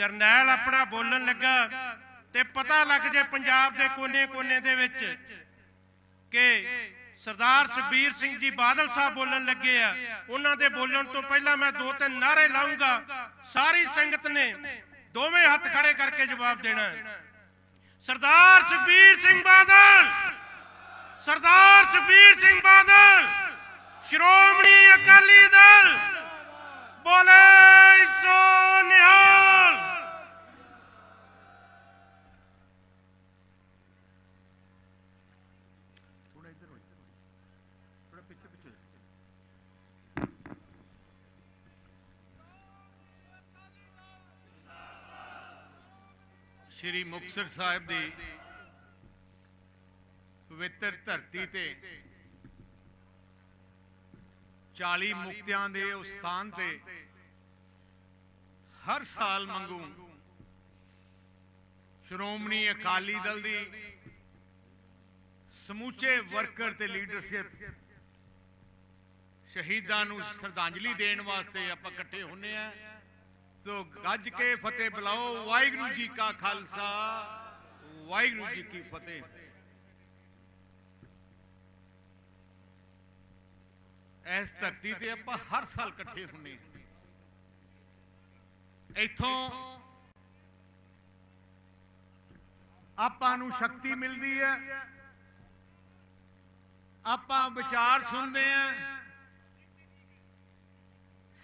ਜਰਨੈਲ ਆਪਣਾ ਬੋਲਣ ਲੱਗਾ ਤੇ ਪਤਾ ਲੱਗ ਜੇ ਪੰਜਾਬ ਦੇ ਕੋਨੇ-ਕੋਨੇ ਦੇ ਵਿੱਚ ਕਿ ਸਰਦਾਰ ਸੁਖਬੀਰ ਸਿੰਘ ਜੀ ਬਾਦਲ ਸਾਹਿਬ ਬੋਲਣ ਲੱਗੇ ਆ। ਉਹਨਾਂ ਦੇ ਬੋਲਣ ਤੋਂ ਪਹਿਲਾਂ ਮੈਂ ਦੋ ਤਿੰਨ ਨਾਰੇ ਲਾਉਂਗਾ ਸਾਰੀ ਸੰਗਤ ਨੇ ਦੋਵੇਂ ਹੱਥ ਖੜੇ ਕਰਕੇ ਜਵਾਬ ਦੇਣਾ ਸਰਦਾਰ ਸੁਖਬੀਰ ਸਿੰਘ ਬਾਦਲ! ਸਰਦਾਰ ਸੁਖਬੀਰ ਸਿੰਘ ਬਾਦਲ! ਸ਼੍ਰੋਮਣੀ ਅਕਾਲੀ ਦਲ! ਬੋਲੇ ਸੋ ਨਿਹਾਲ ਥੋੜਾ ਇੱਧਰ ਹੋ ਥੋੜਾ ਪਿੱਛੇ ਪਿੱਛੇ। ਸ਼੍ਰੀ ਮੁਕਤਸਰ ਸਾਹਿਬ ਦੀ ਪਵਿੱਤਰ ਧਰਤੀ ਤੇ 40 ਮੁਕਤਿਆਂ ਦੇ ਉਸ ਸਥਾਨ ਤੇ ਹਰ ਸਾਲ ਮੰਗੂ ਸ਼੍ਰੋਮਣੀ ਅਕਾਲੀ ਦਲ ਦੀ ਸਮੂਚੇ ਵਰਕਰ ਤੇ ਲੀਡਰਸ਼ਿਪ ਸ਼ਹੀਦਾਂ ਨੂੰ ਸ਼ਰਧਾਂਜਲੀ ਦੇਣ ਵਾਸਤੇ ਆਪਾਂ ਇਕੱਠੇ ਹੁੰਨੇ ਆ। ਤੋ ਗੱਜ ਕੇ ਫਤਿਹ ਬੁਲਾਓ। ਵਾਹਿਗੁਰੂ ਜੀ ਕਾ ਖਾਲਸਾ। ਵਾਹਿਗੁਰੂ ਜੀ ਕੀ ਫਤਿਹ। ਇਸ ਧਰਤੀ ਤੇ ਆਪਾਂ ਹਰ ਸਾਲ ਇਕੱਠੇ ਹੁੰਨੇ ਹਾਂ। ਇੱਥੋਂ ਆਪਾਂ ਨੂੰ ਸ਼ਕਤੀ ਮਿਲਦੀ ਹੈ। ਆਪਾਂ ਵਿਚਾਰ ਸੁਣਦੇ ਹਾਂ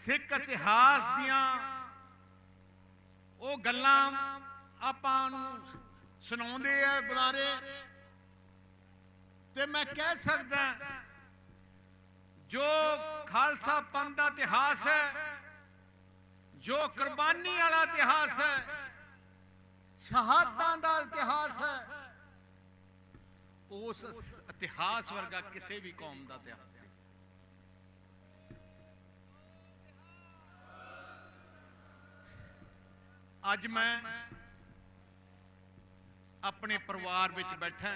ਸਿੱਖ ਇਤਿਹਾਸ ਦੀਆਂ ਉਹ ਗੱਲਾਂ ਆਪਾਂ ਨੂੰ ਸੁਣਾਉਂਦੇ ਆ ਬੁਲਾਰੇ। ਤੇ ਮੈਂ ਕਹਿ ਸਕਦਾ ਜੋ ਖਾਲਸਾ ਪੰਥ ਦਾ ਇਤਿਹਾਸ ਹੈ, ਜੋ ਕੁਰਬਾਨੀ ਵਾਲਾ ਇਤਿਹਾਸ ਹੈ, ਸ਼ਹਾਦਤਾਂ ਦਾ ਇਤਿਹਾਸ ਹੈ, ਉਸ ਇਤਿਹਾਸ ਵਰਗਾ ਕਿਸੇ ਵੀ ਕੌਮ ਦਾ ਇਤਿਹਾਸ ਨਹੀਂ ਅੱਜ ਮੈਂ ਆਪਣੇ ਪਰਿਵਾਰ ਵਿੱਚ ਬੈਠਾ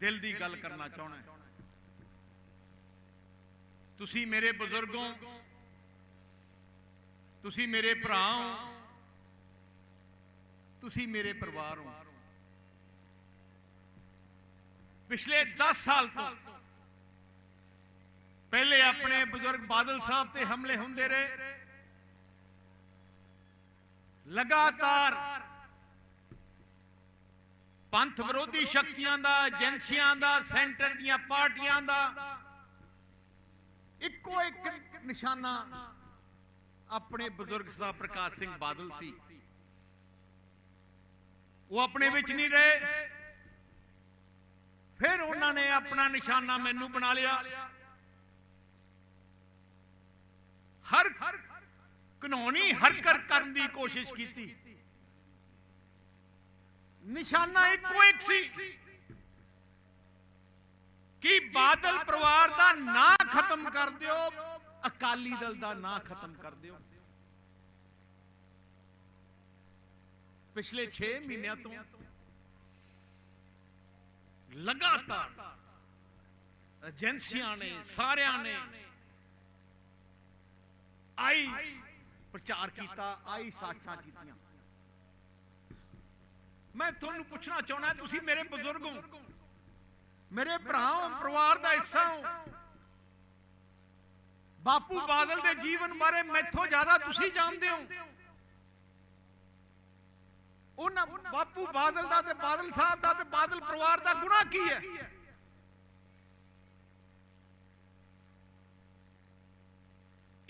ਦਿਲ ਦੀ ਗੱਲ ਕਰਨਾ ਚਾਹਣਾ ਤੁਸੀਂ ਮੇਰੇ ਬਜ਼ੁਰਗੋਂ, ਤੁਸੀਂ ਮੇਰੇ ਭਰਾ ਹੋ ਤੁਸੀਂ ਮੇਰੇ ਪਰਿਵਾਰ। ਹੋ ਪਿਛਲੇ 10 ਸਾਲ ਤੋਂ ਪਹਿਲੇ ਆਪਣੇ ਬਜ਼ੁਰਗ ਬਾਦਲ ਸਾਹਿਬ ਤੇ ਹਮਲੇ ਹੁੰਦੇ ਰਹੇ। ਲਗਾਤਾਰ ਪੰਥ ਵਿਰੋਧੀ ਸ਼ਕਤੀਆਂ ਦਾ, ਏਜੰਸੀਆਂ ਦਾ, ਸੈਂਟਰ ਦੀਆਂ ਪਾਰਟੀਆਂ ਦਾ ਇੱਕੋ ਇੱਕ ਨਿਸ਼ਾਨਾ ਆਪਣੇ ਬਜ਼ੁਰਗ ਸਰਦਾਰ ਪ੍ਰਕਾਸ਼ ਸਿੰਘ ਬਾਦਲ ਸੀ। ਉਹ ਆਪਣੇ ਵਿੱਚ ਨਹੀਂ ਰਹੇ। ਫਿਰ ਉਹਨਾਂ ਨੇ ਆਪਣਾ ਨਿਸ਼ਾਨਾ ਮੈਨੂੰ ਬਣਾ ਲਿਆ। ਹਰ ਕਾਨੂੰਨੀ ਹਰਕਤ ਕਰਨ ਦੀ ਕੋਸ਼ਿਸ਼ ਕੀਤੀ। ਨਿਸ਼ਾਨਾ ਇੱਕੋ ਇੱਕ ਸੀ ਕਿ ਬਾਦਲ ਪਰਿਵਾਰ ਦਾ ਨਾਂ ਖਤਮ ਕਰ ਦਿਓ, ਅਕਾਲੀ ਦਲ ਦਾ ਨਾਂ ਖਤਮ ਕਰ ਦਿਓ। ਪਿਛਲੇ 6 ਮਹੀਨਿਆਂ ਤੋਂ ਲਗਾਤਾਰ ਏਜੰਸੀਆਂ ਨੇ, ਸਾਰਿਆਂ ਨੇ ਆਈ ਪ੍ਰਚਾਰ ਕੀਤਾ ਆਈ ਸਾਖਾਂ ਕੀਤੀਆਂ। ਮੈਂ ਤੁਹਾਨੂੰ ਪੁੱਛਣਾ ਚਾਹਣਾ ਤੁਸੀਂ ਮੇਰੇ ਬਜ਼ੁਰਗ ਹੋ। ਮੇਰੇ ਭਰਾ ਹੋ ਪਰਿਵਾਰ ਦਾ ਹਿੱਸਾ ਹੋ। ਬਾਪੂ ਬਾਦਲ ਦੇ ਜੀਵਨ ਬਾਰੇ ਮੈਥੋਂ ਜ਼ਿਆਦਾ ਤੁਸੀਂ ਜਾਣਦੇ ਹੋ। ਉਹਨਾਂ ਬਾਪੂ ਬਾਦਲ ਦਾ ਤੇ ਬਾਦਲ ਸਾਹਿਬ ਦਾ ਤੇ ਬਾਦਲ ਪਰਿਵਾਰ ਦਾ ਗੁਨਾਹ ਕੀ ਹੈ?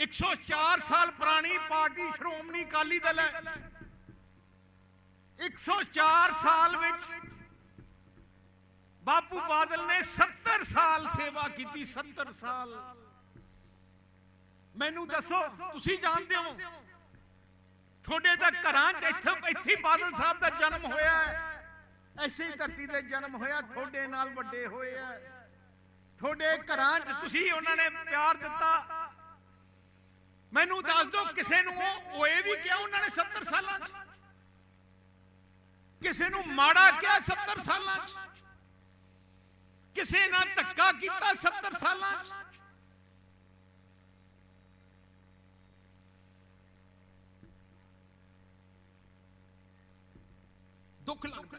ਇੱਕ ਸੌ ਚਾਰ ਸਾਲ ਪੁਰਾਣੀ ਪਾਰਟੀ ਸ਼੍ਰੋਮਣੀ ਅਕਾਲੀ ਦਲ ਹੈ। 104 ਸਾਲ ਵਿੱਚ ਬਾਪੂ ਬਾਦਲ ਨੇ 70 ਸਾਲ ਸੇਵਾ ਕੀਤੀ 70 ਸਾਲ। ਮੈਨੂੰ ਦੱਸੋ, ਤੁਸੀਂ ਜਾਣਦੇ ਹੋ, ਤੁਹਾਡੇ ਤਾਂ ਘਰਾਂ 'ਚ ਇੱਥੇ ਇੱਥੇ ਬਾਦਲ ਸਾਹਿਬ ਦਾ ਜਨਮ ਹੋਇਆ ਹੈ। ਐਸੀ ਧਰਤੀ ਤੇ ਜਨਮ ਹੋਇਆ, ਤੁਹਾਡੇ ਨਾਲ ਵੱਡੇ ਹੋਏ ਆ ਤੁਹਾਡੇ ਘਰਾਂ 'ਚ ਤੁਸੀਂ ਉਹਨਾਂ ਨੇ ਪਿਆਰ ਦਿੱਤਾ। ਮੈਨੂੰ ਦੱਸ ਦਿਓ ਕਿਸੇ ਨੂੰ ਓਏ ਵੀ ਕਿਹਾ ਉਹਨਾਂ ਨੇ 70 ਸਾਲਾਂ 'ਚ। ਕਿਸੇ ਨੂੰ ਮਾੜਾ ਕਿਹਾ 70 ਸਾਲਾਂ 'ਚ। ਕਿਸੇ ਨਾਲ ਧੱਕਾ ਕੀਤਾ 70 ਸਾਲਾਂ 'ਚ। ਦੁੱਖ ਲੱਗਦਾ।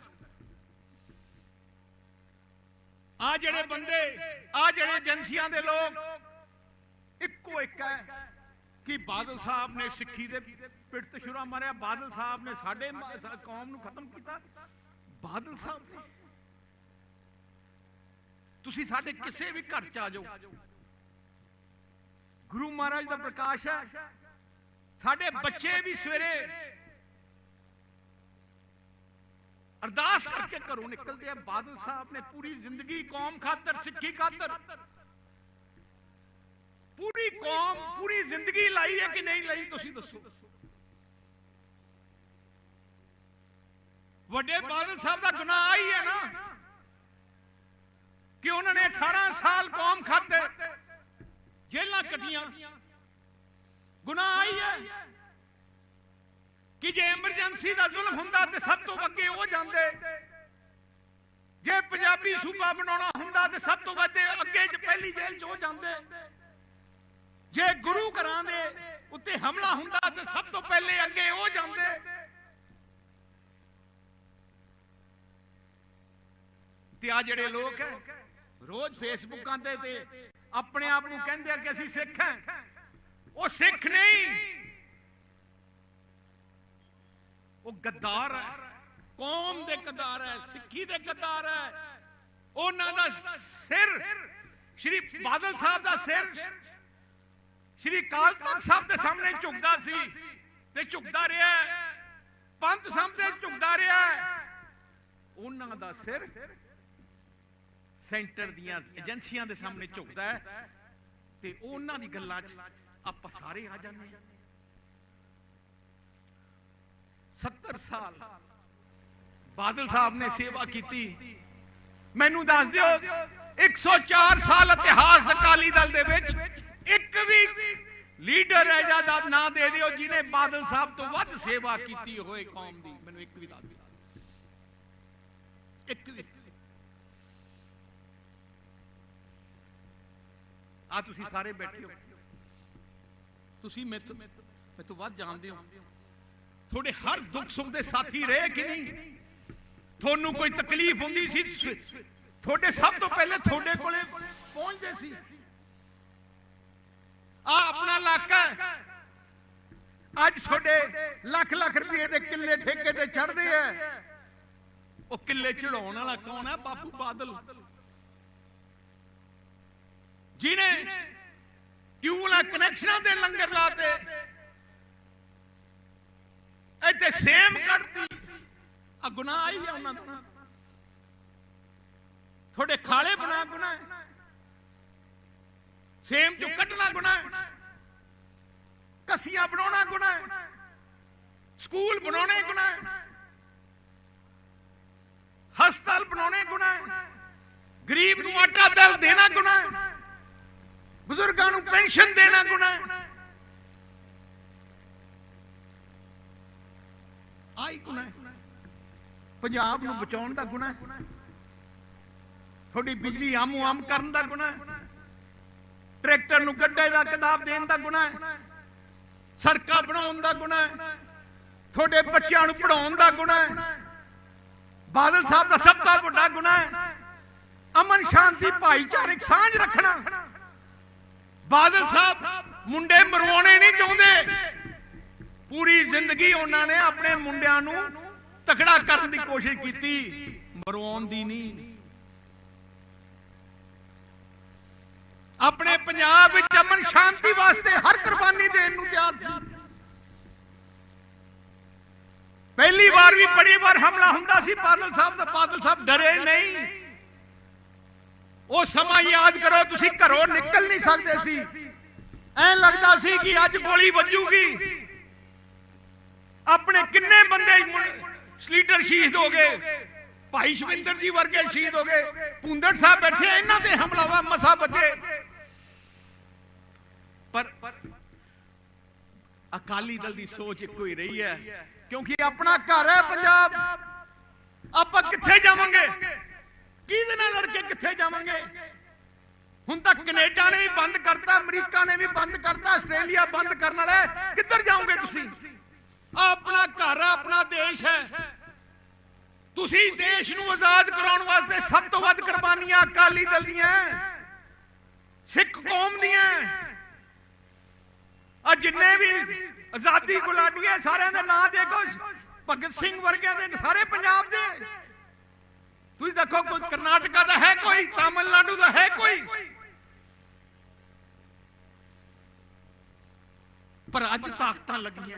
ਆ ਜਿਹੜੇ ਬੰਦੇ ਆ ਜਿਹੜੇ ਏਜੰਸੀਆਂ ਦੇ ਲੋਕ। ਇੱਕੋ ਇੱਕ ਹੈ। ਕਿ ਬਾਦਲ ਸਾਹਿਬ ਨੇ ਸਿੱਖੀ ਦੇ ਪਿੱਠ ਤੇ ਛੁਰਾ ਮਾਰਿਆ, ਬਾਦਲ ਸਾਹਿਬ ਨੇ ਸਾਡੇ ਕੌਮ ਨੂੰ ਖਤਮ ਕੀਤਾ। ਬਾਦਲ ਸਾਹਿਬ ਨੇ। ਤੁਸੀਂ ਸਾਡੇ ਕਿਸੇ ਵੀ ਘਰ ਚ ਆ ਜਾਓ। ਗੁਰੂ ਮਹਾਰਾਜ ਦਾ ਪ੍ਰਕਾਸ਼ ਹੈ। ਸਾਡੇ ਬੱਚੇ ਵੀ ਸਵੇਰੇ ਅਰਦਾਸ ਕਰਕੇ ਘਰੋਂ ਨਿਕਲਦੇ ਆ। ਬਾਦਲ ਸਾਹਿਬ ਨੇ ਪੂਰੀ ਜ਼ਿੰਦਗੀ ਕੌਮ ਖਾਤਰ, ਸਿੱਖੀ ਖਾਤਰ। ਪੂਰੀ ਕੌਮ ਪੂਰੀ ਜ਼ਿੰਦਗੀ ਲਾਈ ਹੈ ਕਿ ਨਹੀਂ ਲਈ, ਤੁਸੀਂ ਦੱਸੋ। ਵੱਡੇ ਬਾਦਲ ਸਾਹਿਬ ਦਾ ਗੁਨਾਹ ਹੀ ਹੈ ਨਾ ਕਿ ਉਹਨਾਂ ਨੇ 18 ਸਾਲ ਕੌਮ ਖਾਤਰ ਜੇਲਾਂ ਕੱਟੀਆਂ। ਗੁਨਾਹ ਆਈ ਹੈ ਕਿ ਜੇ ਐਮਰਜੈਂਸੀ ਦਾ ਜ਼ੁਲਮ ਹੁੰਦਾ ਤੇ ਸਭ ਤੋਂ ਅੱਗੇ ਉਹ ਜਾਂਦੇ। ਜੇ ਪੰਜਾਬੀ ਸੂਬਾ ਬਣਾਉਣਾ ਹੁੰਦਾ ਤੇ ਸਭ ਤੋਂ ਵੱਧ ਅੱਗੇ ਚ ਪਹਿਲੀ ਜੇਲ੍ਹ ਚ ਉਹ ਜਾਂਦੇ। ਜੇ ਗੁਰੂ ਘਰਾਂ ਦੇ ਉੱਤੇ ਹਮਲਾ ਹੁੰਦਾ ਤੇ ਸਭ ਤੋਂ ਪਹਿਲੇ ਅੱਗੇ ਉਹ ਜਾਂਦੇ। ਤੇ ਆ ਜਿਹੜੇ ਲੋਕ ਹੈ, ਰੋਜ਼ ਫੇਸਬੁੱਕਾਂ ਤੇ ਤੇ ਆਪਣੇ ਆਪ ਨੂੰ ਕਹਿੰਦੇ ਆ ਕਿ ਅਸੀਂ ਸਿੱਖ ਹਾਂ। ਉਹ ਸਿੱਖ ਨਹੀਂ। ਉਹ ਗੱਦਾਰ ਹੈ। ਕੌਮ ਦੇ ਗੱਦਾਰ ਹੈ, ਸਿੱਖੀ ਦੇ ਗੱਦਾਰ ਹੈ। ਉਹਨਾਂ ਦਾ ਸਿਰ, ਸ਼੍ਰੀ ਬਾਦਲ ਸਾਹਿਬ ਦਾ ਸਿਰ ਸ਼੍ਰੀ ਕਾਲ ਤਖਤ ਸਾਹਿਬ ਦੇ ਸਾਹਮਣੇ ਝੁਕਦਾ ਸੀ ਤੇ ਝੁਕਦਾ ਰਿਹਾ ਪੰਥ ਸਾਹਮਣੇ ਝੁਕਦਾ ਰਿਹਾ ਉਹਨਾਂ ਦਾ ਸਿਰ ਸੈਂਟਰ ਦੀਆਂ ਏਜੰਸੀਆਂ ਦੇ ਸਾਹਮਣੇ ਝੁਕਦਾ ਹੈ ਤੇ ਉਹਨਾਂ ਦੀ ਗੱਲਾਂ 'ਚ ਆਪਾਂ ਸਾਰੇ ਆ ਜਾਂਦੇ ਹਾਂ। 70 ਸਾਲ ਬਾਦਲ ਸਾਹਿਬ ਨੇ ਸੇਵਾ ਕੀਤੀ। ਮੈਨੂੰ ਦੱਸ ਦਿਓ 104 ਸਾਲ ਇਤਿਹਾਸ ਅਕਾਲੀ ਦਲ ਦੇ ਵਿੱਚ ਵੀ ਲੀਡਰ ਹੈ ਜਾਂ ਦਾ ਨਾਂ ਦੇ ਦਿਓ ਜਿਨੇ ਬਾਦਲ ਸਾਹਿਬ ਤੋਂ ਵੱਧ ਸੇਵਾ ਕੀਤੀ ਹੋਏ ਕੌਮ ਦੀ। ਮੈਨੂੰ ਇੱਕ ਵੀ ਦੱਸ ਦਿਓ ਇੱਕ ਵੀ। ਆ ਤੁਸੀਂ ਸਾਰੇ ਬੈਠੇ ਹੋ। ਤੁਸੀਂ ਮੈਥੋਂ ਮੈਥੋਂ ਵੱਧ ਜਾਣਦੇ ਹੋ। ਤੁਹਾਡੇ ਹਰ ਦੁੱਖ ਸੁੱਖ ਦੇ ਸਾਥੀ ਰਹੇ ਕਿ ਨਹੀਂ? ਤੁਹਾਨੂੰ ਕੋਈ ਤਕਲੀਫ ਹੁੰਦੀ ਸੀ? ਤੁਹਾਡੇ ਸਭ ਤੋਂ ਪਹਿਲੇ ਤੁਹਾਡੇ ਕੋਲੇ ਪਹੁੰਚਦੇ ਸੀ। ਆਪਣਾ ਹੈ ਅੱਜ ਤੁਹਾਡੇ ਲੱਖ ਲੱਖ ਰੁਪਏ ਦੇ ਕਿੱਲੇ ਠੇਕੇ ਤੇ ਚੜਦੇ ਆ। ਉਹ ਕਿੱਲੇ ਚੜਾਉਣ ਵਾਲਾ ਕੌਣ ਹੈ ਬਾਪੂ ਬਾਦਲ। ਜਿਨੇ ਟਿਊਬਲਾ ਕਨੈਕਸ਼ਨਾਂ ਦੇ ਲੰਗਰ ਲਾਤੇ, ਇੱਥੇ ਸੇਮ ਕੱਢਤੀ। ਆ ਗੁਨਾਹ ਹੀ ਆ ਉਹਨਾਂ ਦਾ। ਤੁਹਾਡੇ ਖਾਲੇ ਬਣਾ ਗੁਨਾਹ। ਸੇਮ ਚੋਂ ਕੱਢਣਾ ਗੁਨਾਹ। ਕਸੀਆਂ ਬਣਾਉਣਾ ਗੁਨਾਹ ਹੈ। ਸਕੂਲ ਬਣਾਉਣੇ ਗੁਨਾਹ ਹੈ। ਹਸਪਤਾਲ ਬਣਾਉਣੇ ਗੁਨਾਹ ਹੈ। ਗਰੀਬ ਨੂੰ ਆਟਾ ਦਾਲ ਦੇਣਾ ਗੁਨਾਹ ਹੈ। ਬਜ਼ੁਰਗਾਂ ਨੂੰ ਪੈਨਸ਼ਨ ਦੇਣਾ ਗੁਨਾਹ ਹੈ। ਆਈ ਗੁਨਾਹ ਪੰਜਾਬ ਨੂੰ ਬਚਾਉਣ ਦਾ ਗੁਨਾਹ ਤੁਹਾਡੀ ਬਿਜਲੀ ਆਮੂ ਆਮ ਕਰਨ ਦਾ ਗੁਨਾਹ ਟਰੈਕਟਰ ਨੂੰ ਗੱਡੇ ਦਾ ਕਿਤਾਬ ਦੇਣ ਦਾ ਗੁਨਾਹ ਹੈ। ਸੜਕਾਂ ਬਣਾਉਣ ਦਾ ਗੁਨਾਹ ਹੈ। ਤੁਹਾਡੇ ਬੱਚਿਆਂ ਨੂੰ ਪੜਾਉਣ ਦਾ ਗੁਨਾਹ ਹੈ। ਬਾਦਲ ਸਾਹਿਬ ਦਾ ਸਭ ਤੋਂ ਵੱਡਾ ਗੁਨਾਹ ਹੈ। ਅਮਨ ਸ਼ਾਂਤੀ ਭਾਈਚਾਰਕ ਸਾਂਝ ਰੱਖਣਾ। ਬਾਦਲ ਸਾਹਿਬ ਮੁੰਡੇ ਮਰਵਾਉਣੇ ਨਹੀਂ ਚਾਹੁੰਦੇ। ਪੂਰੀ ਜ਼ਿੰਦਗੀ ਉਹਨਾਂ ਨੇ ਆਪਣੇ ਮੁੰਡਿਆਂ ਨੂੰ ਤਕੜਾ ਕਰਨ ਦੀ ਕੋਸ਼ਿਸ਼ ਕੀਤੀ। ਮਰਵਾਉਣ ਦੀ ਨਹੀਂ। ਆਪਣੇ ਪੰਜਾਬ ਵਿੱਚ ਅਮਨ ਸ਼ਾਂਤੀ ਵਾਸਤੇ ਹਰ ਕੁਰਬਾਨੀ ਦੇਣ ਨੂੰ ਤਿਆਰ ਸੀ। ਪਹਿਲੀ ਵਾਰ ਵੀ ਬੜੀ ਵਾਰ ਹਮਲਾ ਹੁੰਦਾ ਸੀ, ਬਾਦਲ ਸਾਹਿਬ ਦਾ, ਬਾਦਲ ਸਾਹਿਬ ਡਰੇ ਨਹੀਂ। ਉਹ ਸਮਾਂ ਯਾਦ ਕਰੋ, ਤੁਸੀਂ ਘਰੋਂ ਨਿਕਲ ਨਹੀਂ ਸਕਦੇ ਸੀ। ਐਂ ਲੱਗਦਾ ਸੀ ਕਿ ਅੱਜ ਗੋਲੀ ਵੱਜੂਗੀ। ਆਪਣੇ ਕਿੰਨੇ ਬੰਦੇ ਲੀਡਰ ਸ਼ਹੀਦ ਹੋ ਗਏ, ਭਾਈ ਸ਼ਵਿੰਦਰ ਜੀ ਵਰਗੇ ਸ਼ਹੀਦ ਹੋ ਗਏ। ਪੁੰਦੜ ਸਾਹਿਬ ਬੈਠੇ, ਇਹਨਾਂ ਤੇ ਹਮਲਾਵਾ ਮਸਾ ਬਚੇ। ਪਰ ਅਕਾਲੀ ਦਲ ਦੀ ਸੋਚ ਇੱਕੋ ਹੀ ਰਹੀ ਹੈ, ਕਿਉਂਕਿ ਆਪਣਾ ਘਰ ਹੈ ਪੰਜਾਬ। ਆਪਾਂ ਕਿੱਥੇ ਜਾਵਾਂਗੇ? ਕਿਹਦੇ ਨਾਲ ਲੜ ਕੇ ਕਿੱਥੇ ਜਾਵਾਂਗੇ? ਹੁਣ ਤੱਕ ਕੈਨੇਡਾ ਨੇ ਵੀ ਬੰਦ ਕਰਤਾ, ਅਮਰੀਕਾ ਨੇ ਵੀ ਬੰਦ ਕਰਤਾ, ਆਸਟ੍ਰੇਲੀਆ ਬੰਦ ਕਰਨ ਵਾਲਾ ਕਿੱਧਰ ਜਾਓਗੇ ਤੁਸੀਂ? ਆਪਣਾ ਘਰ ਆਪਣਾ ਦੇਸ਼ ਹੈ। ਤੁਸੀਂ ਦੇਸ਼ ਨੂੰ ਆਜ਼ਾਦ ਕਰਾਉਣ ਵਾਸਤੇ ਸਭ ਤੋਂ ਵੱਧ ਕੁਰਬਾਨੀਆਂ ਅਕਾਲੀ ਦਲ ਦੀਆਂ ਸਿੱਖ ਕੌਮ ਦੀਆਂ ਆ ਜਿੰਨੇ ਵੀ ਆਜ਼ਾਦੀ ਗੁਲਾਟੀ ਸਾਰਿਆਂ ਦੇ ਨਾਂ ਦੇਖੋ ਭਗਤ ਸਿੰਘ ਵਰਗਿਆਂ ਦੇ ਸਾਰੇ ਪੰਜਾਬ ਦੇ। ਤੁਸੀਂ ਦੇਖੋ, ਕੋਈ ਕਰਨਾਟਕਾ ਦਾ ਹੈ ਕੋਈ, ਤਾਮਿਲਨਾਡੂ ਦਾ ਹੈ ਕੋਈ। ਪਰ ਅੱਜ ਤਾਕਤਾਂ ਲੱਗੀਆਂ।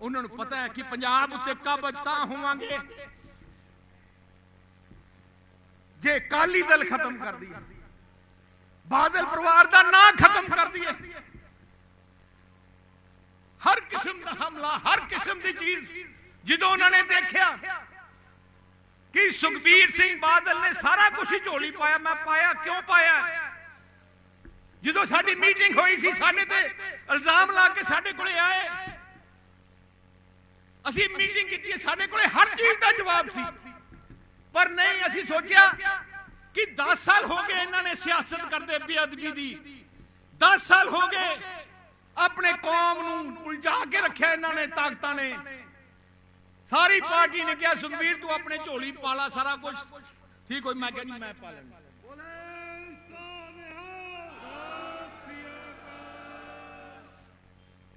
ਉਹਨਾਂ ਨੂੰ ਪਤਾ ਹੈ ਕਿ ਪੰਜਾਬ ਉੱਤੇ ਕਾਬਜ ਤਾਂ ਹੋਵਾਂਗੇ। ਜੇ ਕਾਲੀ ਦਲ ਖਤਮ ਕਰ ਦਈਏ, ਬਾਦਲ ਪਰਿਵਾਰ ਦਾ ਨਾਂ ਖਤਮ ਕਰ ਦਈਏ ਹਰ ਕਿਸਮ ਦਾ ਹਮਲਾ, ਹਰ ਕਿਸਮ ਦੀ ਚੀਜ਼। ਜਦੋਂ ਉਹਨਾਂ ਨੇ ਦੇਖਿਆ ਕਿ ਸੁਖਬੀਰ ਸਿੰਘ ਬਾਦਲ ਨੇ ਸਾਰਾ ਕੁਝ ਹੀ ਝੋਲੀ ਪਾਇਆ, ਮੈਂ ਪਾਇਆ, ਕਿਉਂ ਪਾਇਆ? ਜਦੋਂ ਸਾਡੀ ਮੀਟਿੰਗ ਹੋਈ ਸੀ, ਸਾਡੇ ਤੇ ਇਲਜ਼ਾਮ ਲਾ ਕੇ ਸਾਡੇ ਕੋਲੇ ਆਏ। ਅਸੀਂ ਮੀਟਿੰਗ ਕੀਤੀ ਸਾਡੇ ਕੋਲੇ ਹਰ ਚੀਜ਼ ਦਾ ਜਵਾਬ ਸੀ। ਪਰ ਨਹੀਂ, ਅਸੀਂ ਸੋਚਿਆ ਕਿ 10 ਸਾਲ ਹੋ ਗਏ ਇਹਨਾਂ ਨੇ ਸਿਆਸਤ ਕਰਦੇ ਬੇਅਦਬੀ ਦੀ। 10 ਸਾਲ ਹੋ ਗਏ ਆਪਣੇ ਕੌਮ ਨੂੰ ਉਲਝਾ ਕੇ ਰੱਖਿਆ ਇਹਨਾਂ ਨੇ, ਤਾਕਤਾਂ ਨੇ। ਸਾਰੀ ਪਾਰਟੀ ਨੇ ਕਿਹਾ, ਸੁਖਬੀਰ, ਤੂੰ ਆਪਣੇ ਝੋਲੀ ਪਾਲਾ ਸਾਰਾ ਕੁਝ ਠੀਕ ਹੋਈ, ਮੈਂ ਕਿਹਾ ਜੀ, ਮੈਂ ਪਾ ਲੈਣਾ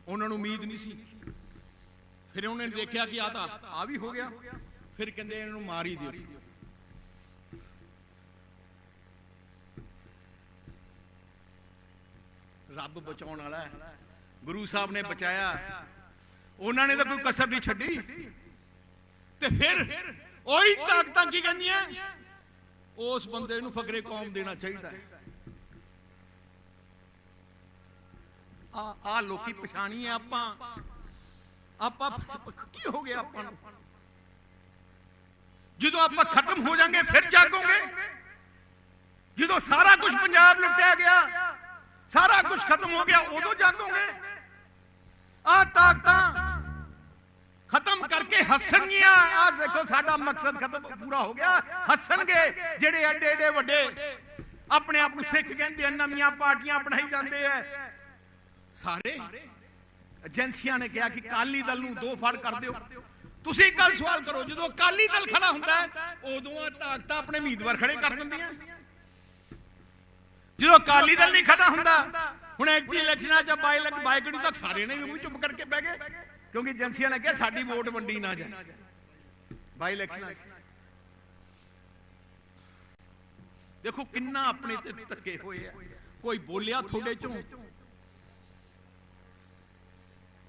ਉਹਨਾਂ ਨੂੰ ਉਮੀਦ ਨਹੀਂ ਸੀ। ਫਿਰ ਉਹਨਾਂ ਨੇ ਦੇਖਿਆ ਕਿ ਆ ਤਾਂ ਆ ਵੀ ਹੋ ਗਿਆ। ਫਿਰ ਕਹਿੰਦੇ ਇਹਨਾਂ ਨੂੰ ਮਾਰ ਹੀ ਦਿਓ। ਰੱਬ ਬਚਾਉਣ ਵਾਲਾ ਹੈ। ਗੁਰੂ ਸਾਹਿਬ ਨੇ ਬਚਾਇਆ। ਉਹਨਾਂ ਨੇ ਤਾਂ ਕੋਈ ਕਸਰ ਨਹੀਂ ਛੱਡੀ। ਤੇ ਫਿਰ ਉਹੀ ਤਾਕਤਾਂ ਕੀ ਕਹਿੰਦੀਆਂ? ਉਸ ਬੰਦੇ ਨੂੰ ਫਕਰੇ ਕੌਮ ਦੇਣਾ ਚਾਹੀਦਾ ਆ ਆ ਲੋਕੀ ਪਛਾਣੀ ਆ ਆਪਾਂ। ਆਪਾਂ ਕੀ ਹੋ ਗਿਆ ਆਪਾਂ ਨੂੰ? ਜਦੋਂ ਆਪਾਂ ਖਤਮ ਹੋ ਜਾਾਂਗੇ, ਫਿਰ ਜਾਗੋਗੇ। ਜਦੋਂ ਸਾਰਾ ਕੁਝ ਪੰਜਾਬ ਲੁੱਟਿਆ ਗਿਆ ਸਾਰਾ ਕੁਝ ਖਤਮ ਹੋ ਗਿਆ, ਉਦੋਂ ਜਾਗੋਗੇ। ਆ ਤਾਕਤਾਂ ਖਤਮ ਕਰਕੇ ਹੱਸਣਗੀਆਂ। ਆ ਦੇਖੋ, ਸਾਡਾ ਮਕਸਦ ਖਤਮ ਪੂਰਾ ਹੋ ਗਿਆ। ਹੱਸਣਗੇ ਜਿਹੜੇ ਐਡੇ ਐਡੇ ਵੱਡੇ ਆਪਣੇ ਆਪ ਨੂੰ ਸਿੱਖ ਕਹਿੰਦੇ ਨਵੀਆਂ ਪਾਰਟੀਆਂ ਬਣਾਈ ਜਾਂਦੇ ਆ। ਸਾਰੇ ਏਜੰਸੀਆਂ ਨੇ ਕਿਹਾ ਕਿ ਕਾਲੀ ਦਲ ਨੂੰ ਦੋ ਫੜ ਕਰ ਦਿਓ। ਤੁਸੀਂ ਇੱਕ ਗੱਲ ਸਵਾਲ ਕਰੋ, ਜਦੋਂ ਕਾਲੀ ਦਲ ਖੜਾ ਹੁੰਦਾ ਹੈ, ਉਦੋਂ ਆ ਤਾਕਤਾਂ ਆਪਣੇ ਉਮੀਦਵਾਰ ਖੜੇ ਕਰ ਦਿੰਦੀਆਂ। ਜਦੋਂ ਅਕਾਲੀ ਦਲ ਨਹੀਂ ਖੜਾ ਹੁੰਦਾ, ਹੁਣ ਐਕਟੀ ਇਲੈਕਸ਼ਨਾਂ ਚ ਬਾਈ ਲੱਖ ਬਾਈਕੜੀ ਤੱਕ ਸਾਰੇ ਨੇ ਵੀ ਚੁੱਪ ਕਰਕੇ ਬਹਿ ਗਏ, ਕਿਉਂਕਿ ਏਜੰਸੀਆਂ ਨੇ ਕਿਹਾ ਸਾਡੀ ਵੋਟ ਵੰਡੀ ਨਾ ਜਾਏ। ਬਾਈ ਇਲੈਕਸ਼ਨਾਂ 'ਚ। ਦੇਖੋ ਕਿੰਨਾ ਆਪਣੇ ਤੇ ਧੱਕੇ ਹੋਏ ਆ। ਕੋਈ ਬੋਲਿਆ ਤੁਹਾਡੇ ਚੋਂ?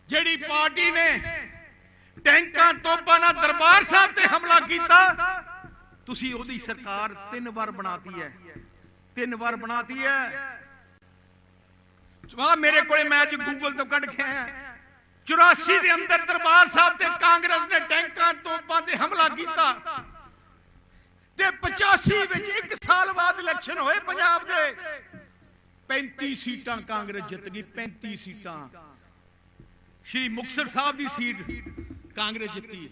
ਜਿਹੜੀ ਪਾਰਟੀ ਨੇ ਟੈਂਕਾਂ ਤੋਪਾਂ ਨਾਲ ਦਰਬਾਰ ਸਾਹਿਬ ਤੇ ਹਮਲਾ ਕੀਤਾ, ਤੁਸੀਂ ਉਹਦੀ ਸਰਕਾਰ ਤਿੰਨ ਵਾਰ ਬਣਾਤੀ ਹੈ। ਤਿੰਨ ਵਾਰ ਬਣਾਤੀ ਹੈ ਆ ਮੇਰੇ ਕੋਲੇ ਮੈਂ ਅੱਜ ਗੂਗਲ ਤੋਂ ਕੱਢ ਕੇ ਆਇਆ। 84 ਦੇ ਅੰਦਰ ਦਰਬਾਰ ਸਾਹਿਬ ਤੇ ਕਾਂਗਰਸ ਨੇ ਟੈਂਕਾਂ ਤੋਪਾਂ ਤੇ ਹਮਲਾ ਕੀਤਾ। ਤੇ 85 ਵਿੱਚ ਇੱਕ ਸਾਲ ਬਾਅਦ ਇਲੈਕਸ਼ਨ ਹੋਏ ਪੰਜਾਬ ਦੇ। 35 ਸੀਟਾਂ ਕਾਂਗਰਸ ਜਿੱਤ ਗਈ 35 ਸੀਟਾਂ। ਸ਼੍ਰੀ ਮੁਕਤਸਰ ਸਾਹਿਬ ਦੀ ਸੀਟ ਕਾਂਗਰਸ ਜਿੱਤੀ।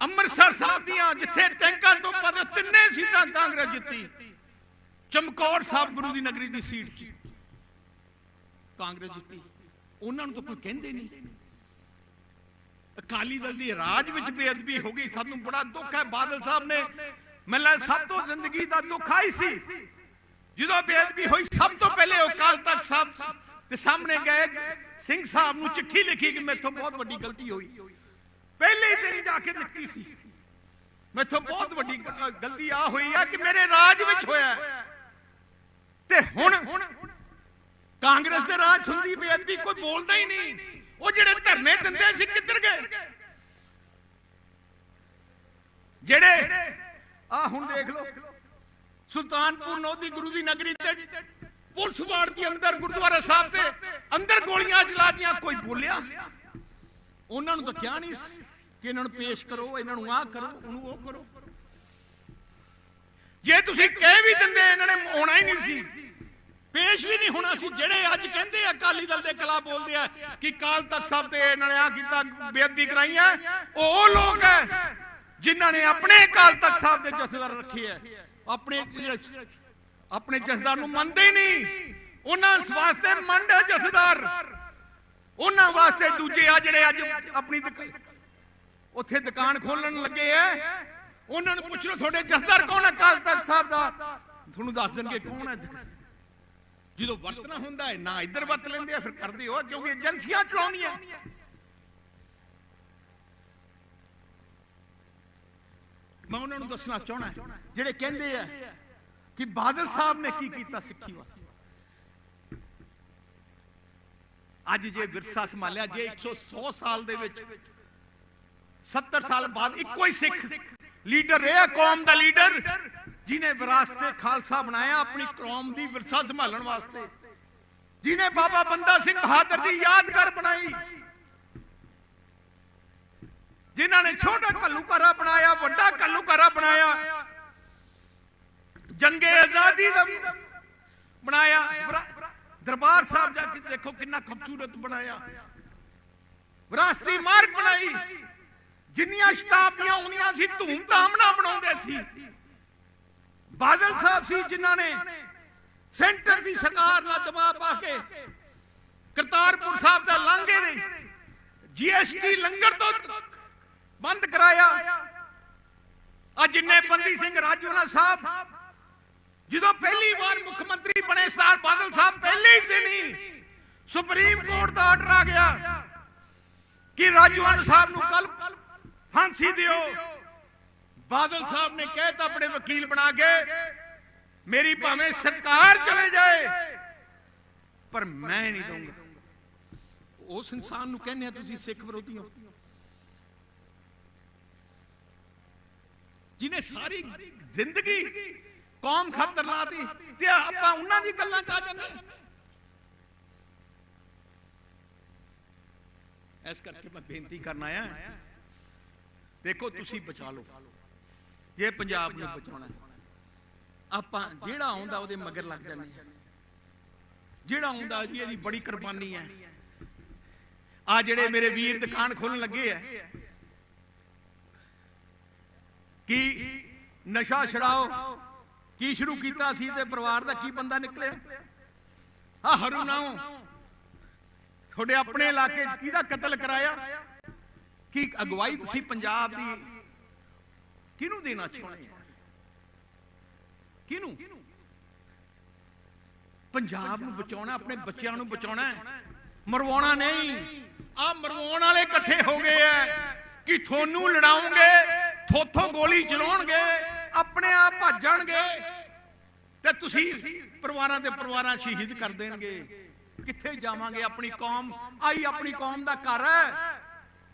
ਅੰਮ੍ਰਿਤਸਰ ਸਾਹਿਬ ਦੀਆਂ ਜਿੱਥੇ ਟੈਂਕਾਂ ਤੋਂ ਪਦ ਤਿੰਨੇ ਸੀਟਾਂ ਕਾਂਗਰਸ ਜਿੱਤੀ। ਚਮਕੌਰ ਸਾਹਿਬ ਗੁਰੂ ਦੀ ਨਗਰੀ ਦੀ ਸੀਟ 'ਚ। ਕਾਂਗਰਸ ਜਿੱਤੀ। ਉਹਨਾਂ ਨੂੰ ਤਾਂ ਕੋਈ ਕਹਿੰਦੇ ਨਹੀਂ। ਅਕਾਲੀ ਦਲ ਦੀ ਰਾਜ ਵਿੱਚ ਬੇਅਦਬੀ ਹੋ ਗਈ। ਸਾਨੂੰ ਬੜਾ ਦੁੱਖ ਹੈ। ਬਾਦਲ ਸਾਹਿਬ ਨੇ ਮੈਨੂੰ ਸਭ ਤੋਂ ਜ਼ਿੰਦਗੀ ਦਾ ਦੁੱਖ ਆਈ ਸੀ। ਜਦੋਂ ਬੇਅਦਬੀ ਹੋਈ, ਸਭ ਤੋਂ ਪਹਿਲੇ ਉਹ ਅਕਾਲ ਤਖਤ ਸਾਹਿਬ ਦੇ ਸਾਹਮਣੇ ਗਏ। ਸਿੰਘ ਸਾਹਿਬ ਨੂੰ ਚਿੱਠੀ ਲਿਖੀ ਕਿ ਮੇਥੋਂ ਬਹੁਤ ਵੱਡੀ ਗਲਤੀ ਹੋਈ। ਪਹਿਲੇ ਹੀ ਦਿਨ ਜਾ ਕੇ ਦਿੱਤੀ ਸੀ। ਮੇਥੋਂ ਬਹੁਤ ਵੱਡੀ ਗਲਤੀ ਆ ਹੋਈ ਆ ਕਿ ਮੇਰੇ ਰਾਜ ਵਿੱਚ ਹੋਇਆ ਹੈ। ਤੇ ਹੁਣ ਕਾਂਗਰਸ ਦੇ ਰਾਜ ਹੁੰਦੀ ਬੇਅਦਬੀ ਕੋਈ ਬੋਲਦਾ ਹੀ ਨਹੀਂ। ਉਹ ਜਿਹੜੇ ਧਰਨੇ ਦਿੰਦੇ ਸੀ ਕਿੱਧਰ ਗਏ? ਜਿਹੜੇ ਆ ਹੁਣ ਦੇਖ ਲਓ, ਸੁਲਤਾਨਪੁਰ ਲੋਧੀ ਗੁਰੂ ਦੀ ਨਗਰੀ ਤੇ ਪੁਲਿਸ ਵਾਰ ਦੇ ਅੰਦਰ ਗੁਰਦੁਆਰਾ ਸਾਹਿਬ ਤੇ ਅੰਦਰ ਗੋਲੀਆਂ ਚਲਾਤੀਆਂ, ਕੋਈ ਬੋਲਿਆ? ਉਹਨਾਂ ਨੂੰ ਤਾਂ ਕਿਹਾ ਨਹੀਂ ਕਿ ਇਹਨਾਂ ਨੂੰ ਪੇਸ਼ ਕਰੋ, ਇਹਨਾਂ ਨੂੰ ਆਹ ਕਰੋ, ਉਹਨੂੰ ਉਹ ਕਰੋ। ਜੇ ਤੁਸੀਂ ਕਹਿ ਵੀ ਦਿੰਦੇ, ਇਹਨਾਂ ਨੇ ਆਉਣਾ ਹੀ ਨਹੀਂ ਸੀ। ਪੇਸ਼ ਵੀ ਨਹੀਂ ਹੋਣਾ ਸੀ। ਜਿਹੜੇ ਅੱਜ ਕਹਿੰਦੇ ਆ, ਅਕਾਲੀ ਦਲ ਦੇ ਖਿਲਾਫ ਬੋਲਦੇ ਆ ਕਿ ਕਾਲ ਤਖਤ ਸਾਹਿਬ ਤੇ ਇਹਨਾਂ ਨੇ ਆ ਕੀਤਾ, ਬੇਅਦਬੀ ਕਰਾਈ ਹੈ ਉਹ ਲੋਕ ਹੈ ਜਿਨ੍ਹਾਂ ਨੇ ਆਪਣੇ ਅਕਾਲ ਤਖਤ ਸਾਹਿਬ ਦੇ ਜਥੇਦਾਰ ਰੱਖੇ ਹੈ ਆਪਣੇ ਆਪਣੇ ਜਥੇਦਾਰ ਨੂੰ ਮੰਨਦੇ ਹੀ ਨਹੀਂ। ਉਹਨਾਂ ਵਾਸਤੇ ਮੰਡ ਜਥੇਦਾਰ। ਉਹਨਾਂ ਵਾਸਤੇ ਦੂਜੇ ਆ ਜਿਹੜੇ ਅੱਜ ਆਪਣੀ ਉੱਥੇ ਦੁਕਾਨ ਖੋਲਣ ਲੱਗੇ ਐ ਉਹਨਾਂ ਨੂੰ ਪੁੱਛ ਲਓ, ਤੁਹਾਡੇ ਜਸਦਾਰ ਕੌਣ ਹੈ? ਅਕਾਲ ਤਖਤ ਸਾਹਿਬ ਦਾ। ਤੁਹਾਨੂੰ ਦੱਸ ਦੇਣਗੇ ਕੌਣ ਹੈ ਜਦੋਂ ਵਰਤਣਾ ਹੁੰਦਾ ਹੈ, ਨਾ ਇੱਧਰ ਵਰਤ ਲੈਂਦੇ ਆ, ਫਿਰ ਕਰਦੇ ਹੋ, ਕਿਉਂਕਿ ਏਜੰਸੀਆਂ ਚਲਾਉਣੀਆਂ। ਮੈਂ ਉਹਨਾਂ ਨੂੰ ਦੱਸਣਾ ਚਾਹਣਾ ਜਿਹੜੇ ਕਹਿੰਦੇ ਆ ਕਿ ਬਾਦਲ ਸਾਹਿਬ ਨੇ ਕੀ ਕੀਤਾ ਸਿੱਖੀ ਵਾਸਤੇ। ਅੱਜ ਜੇ ਵਿਰਸਾ ਸੰਭਾਲਿਆ, ਜੇ 100 ਸਾਲ ਦੇ ਵਿੱਚ 70 ਸਾਲ ਬਾਅਦ ਇੱਕੋ ਹੀ ਸਿੱਖ ਲੀਡਰ ਰਿਹਾ, ਕੌਮ ਦਾ ਲੀਡਰ। ਜਿਨੇ ਵਿਰਾਸਤੇ ਖਾਲਸਾ ਬਣਾਇਆ, ਆਪਣੀ ਕੌਮ ਦੀ ਵਿਰਸਾ ਸੰਭਾਲਣ ਵਾਸਤੇ। ਜਿਨੇ ਬਾਬਾ ਬੰਦਾ ਸਿੰਘ ਬਹਾਦਰ ਦੀ ਯਾਦਗਾਰ ਬਣਾਈ। ਜਿਨ੍ਹਾਂ ਨੇ ਛੋਟਾ ਘੱਲੂਘਾਰਾ ਬਣਾਇਆ, ਵੱਡਾ ਘੱਲੂਘਾਰਾ ਬਣਾਇਆ। ਜੰਗੇ ਆਜ਼ਾਦੀ ਦਾ ਬਣਾਇਆ। ਦਰਬਾਰ ਸਾਹਿਬ ਜਾ ਕੇ ਦੇਖੋ ਕਿੰਨਾ ਖੂਬਸੂਰਤ ਬਣਾਇਆ। ਵਿਰਾਸਤੀ ਮਾਰਗ ਬਣਾਈ। ਜਿੰਨੀਆਂ ਸ਼ਤਾਬਦੀਆਂ ਆਉਂਦੀਆਂ ਸੀ, ਧੂਮ-ਧਾਮ ਨਾਲ ਬਣਾਉਂਦੇ ਸੀ। ਬਾਦਲ ਸਾਹਿਬ ਸੀ ਜਿਨ੍ਹਾਂ ਨੇ ਸੈਂਟਰ ਦੀ ਸਰਕਾਰ ਨਾਲ ਦਬਾਅ ਪਾ ਕੇ ਕਰਤਾਰਪੁਰ ਸਾਹਿਬ ਦਾ ਲਾਂਘੇ ਦੇ ਜੀਐਸਟੀ ਲੰਗਰ ਤੋਂ ਬੰਦ ਕਰਾਇਆ। ਆ ਜਿੰਨੇ ਬੰਦੀ ਸਿੰਘ ਰਾਜੂਨਾ ਸਾਹਿਬ, ਜਦੋਂ ਪਹਿਲੀ ਵਾਰ ਮੁੱਖ ਮੰਤਰੀ ਬਣੇ ਸਰਦਾਰ ਬਾਦਲ ਸਾਹਿਬ, ਪਹਿਲੇ ਹੀ ਦਿਨ ਹੀ ਸੁਪਰੀਮ ਕੋਰਟ ਦਾ ਆਰਡਰ ਆ ਗਿਆ ਕਿ ਰਾਜੂਆਨ ਸਾਹਿਬ ਨੂੰ ਕੱਲ ਫਾਂਸੀ ਦਿਓ। ਬਾਦਲ ਸਾਹਿਬ ਨੇ ਕਹਿਤਾ ਆਪਣੇ ਵਕੀਲ ਬਣਾ ਕੇ, ਮੇਰੀ ਭਾਵੇਂ ਸਰਕਾਰ ਚਲੇ ਜਾਏ, ਪਰ ਮੈਂ ਨਹੀਂ ਦਊਂਗਾ। ਉਸ ਇਨਸਾਨ ਨੂੰ ਕਹਿੰਦੇ ਆ, ਤੁਸੀਂ ਸਿੱਖ ਵਿਰੋਧੀ ਹੋ। ਜਿਨੇ ਸਾਰੀ ਜ਼ਿੰਦਗੀ ਕੌਮ ਖਾਤਰ ਲਾਤੀ ਤੇ ਆਪਾਂ ਉਹਨਾਂ ਦੀ ਗੱਲਾਂ ਚ ਆ ਜਾਂਦੇ ਇਸ ਕਰਕੇ ਮੈਂ ਬੇਨਤੀ ਕਰਨ ਆਇਆ ਦੇਖੋ ਤੁਸੀਂ ਬਚਾ ਲਓ। ਜੇ ਪੰਜਾਬ ਨੂੰ ਬਚਾਉਣਾ ਹੈ। ਆਪਾਂ ਜਿਹੜਾ ਆਉਂਦਾ ਉਹਦੇ ਮਗਰ ਲੱਗ ਜਾਂਦੇ ਹਾਂ। ਜਿਹੜਾ ਆਉਂਦਾ ਜੀ ਇਹਦੀ ਬੜੀ ਕੁਰਬਾਨੀ ਹੈ। ਆ ਜਿਹੜੇ ਮੇਰੇ ਵੀਰ ਦੁਕਾਨ ਖੋਲਣ ਲੱਗੇ ਆ ਕੀ ਨਸ਼ਾ ਛਡਾਓ। ਕੀ ਸ਼ੁਰੂ ਕੀਤਾ ਸੀ ਤੇ ਪਰਿਵਾਰ ਦਾ ਕੀ ਬੰਦਾ ਨਿਕਲਿਆ? ਆ ਹਰੂ ਨਾਉ ਤੁਹਾਡੇ ਆਪਣੇ ਇਲਾਕੇ 'ਚ ਕਿਹਦਾ ਕਤਲ ਕਰਾਇਆ? ਕਿ ਅਗਵਾਈ ਤੁਸੀਂ ਪੰਜਾਬ ਦੀ ਕਿਹਨੂੰ ਦੇਣਾ ਚਾਹੁੰਦੇ ਹੋ? ਕਿਹਨੂੰ? ਪੰਜਾਬ ਨੂੰ ਬਚਾਉਣਾ, ਆਪਣੇ ਬੱਚਿਆਂ ਨੂੰ ਬਚਾਉਣਾ ਮਰਵਾਉਣਾ ਨਹੀਂ। ਆ ਮਰਵਾਉਣ ਵਾਲੇ ਇਕੱਠੇ ਹੋ ਗਏ ਐ। ਕਿ ਤੁਹਾਨੂੰ ਲੜਾਉਂਗੇ, ਥੋਥੋਂ ਗੋਲੀ ਚਲਾਉਣਗੇ, ਆਪਣੇ ਆਪ ਭੱਜ ਜਾਣਗੇ ਤੇ ਤੁਸੀਂ ਪਰਿਵਾਰਾਂ ਦੇ ਪਰਿਵਾਰਾਂ ਸ਼ਹੀਦ ਕਰ ਦੇਣਗੇ। ਕਿੱਥੇ ਜਾਵਾਂਗੇ? ਆਪਣੀ ਕੌਮ, ਆਈ ਆਪਣੀ ਕੌਮ ਦਾ ਘਰ ਹੈ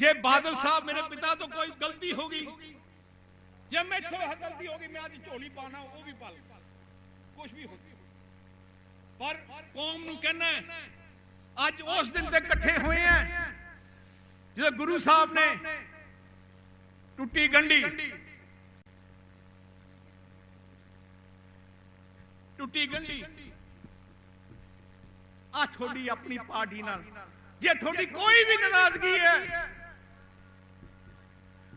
ਜੇ ਬਾਦਲ ਸਾਹਿਬ ਮੇਰੇ ਪਿਤਾ ਤੋਂ ਕੋਈ ਗਲਤੀ ਹੋ ਗਈ, ਜੇ ਮੈਥੋਂ ਗਲਤੀ ਹੋ ਗਈ, ਮੈਂ ਅੱਜ ਝੋਲੀ ਪਾਣਾ ਉਹ ਵੀ ਪਾ ਕੁਝ ਵੀ ਹੋ ਪਰ ਕੌਮ ਨੂੰ ਕਹਿਣਾ ਅੱਜ ਉਸ ਦਿਨ ਤੇ ਇਕੱਠੇ ਹੋਏ ਆ, ਜਦੋਂ ਗੁਰੂ ਸਾਹਿਬ ਨੇ ਟੁੱਟੀ ਗੰਢੀ। ਟੁੱਟੀ ਗੰਢੀ। ਆ ਤੁਹਾਡੀ ਆਪਣੀ ਪਾਰਟੀ ਨਾਲ। ਜੇ ਤੁਹਾਡੀ ਕੋਈ ਵੀ ਨਾਰਾਜ਼ਗੀ ਹੈ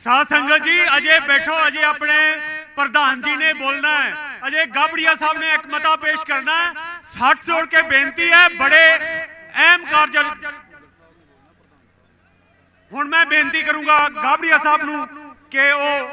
ਸਾਧ ਸੰਗਤ ਜੀ, ਅਜੇ ਬੈਠੋ, ਅਜੇ ਆਪਣੇ ਪ੍ਰਧਾਨ ਜੀ ਨੇ ਬੋਲਣਾ ਹੈ। ਅਜੇ ਗਾਬੜੀਆ ਸਾਹਿਬ ਨੇ ਇੱਕ ਮਤਾ ਪੇਸ਼ ਕਰਨਾ ਹੈ। ਹੱਥ ਜੋੜ ਕੇ ਬੇਨਤੀ ਹੈ, ਬੜੇ ਅਹਿਮ ਕਾਰਜ ਹੁਣ ਮੈਂ ਬੇਨਤੀ ਕਰੂੰਗਾ ਗਾਬੜੀਆ ਸਾਹਿਬ ਨੂੰ ਕਿ ਉਹ